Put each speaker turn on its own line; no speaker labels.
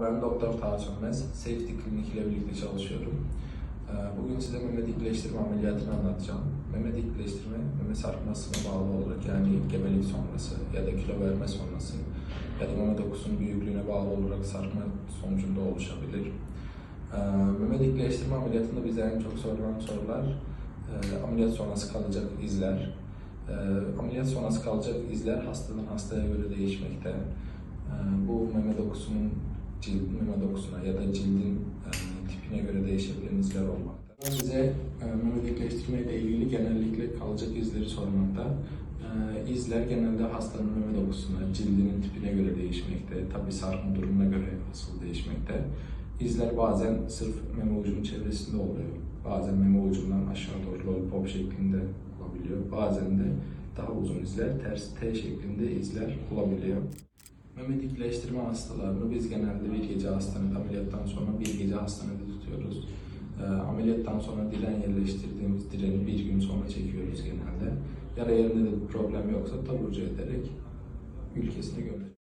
Ben Doktor Taha Sönmez. Safety Klinik ile birlikte çalışıyorum. Ee, Bugün size meme dikleştirme ameliyatını anlatacağım. Meme dikleştirme, meme sarkmasına bağlı olarak yani gebelik sonrası ya da kilo verme sonrası ya da meme dokusunun büyüklüğüne bağlı olarak sarkma sonucunda oluşabilir. Ee, Meme dikleştirme ameliyatında bize en çok sorulan sorular e, ameliyat sonrası kalacak izler. Ee, Ameliyat sonrası kalacak izler hastadan hastaya göre değişmekte. Bu meme dokusunun cilt meme dokusuna ya da cildin e, tipine göre değişebilen izler olmakta. Bize e, meme dikleştirme ile ilgili genellikle kalacak izleri sormakta. E, İzler genelde hastanın meme dokusuna, cildinin tipine göre değişmekte. Tabi sarkma durumuna göre asıl değişmekte. İzler bazen sırf meme ucunun çevresinde oluyor. Bazen meme ucundan aşağı doğru lollipop şeklinde olabiliyor. Bazen de daha uzun izler, ters T şeklinde izler olabiliyor. Meme dikleştirme hastalarını biz genelde bir gece hastanede, ameliyattan sonra bir gece hastanede tutuyoruz. Ee, ameliyattan sonra diren yerleştirdiğimiz direni bir gün sonra çekiyoruz genelde. Yara yerinde de problem yoksa taburcu ederek ülkesine gönderiyoruz.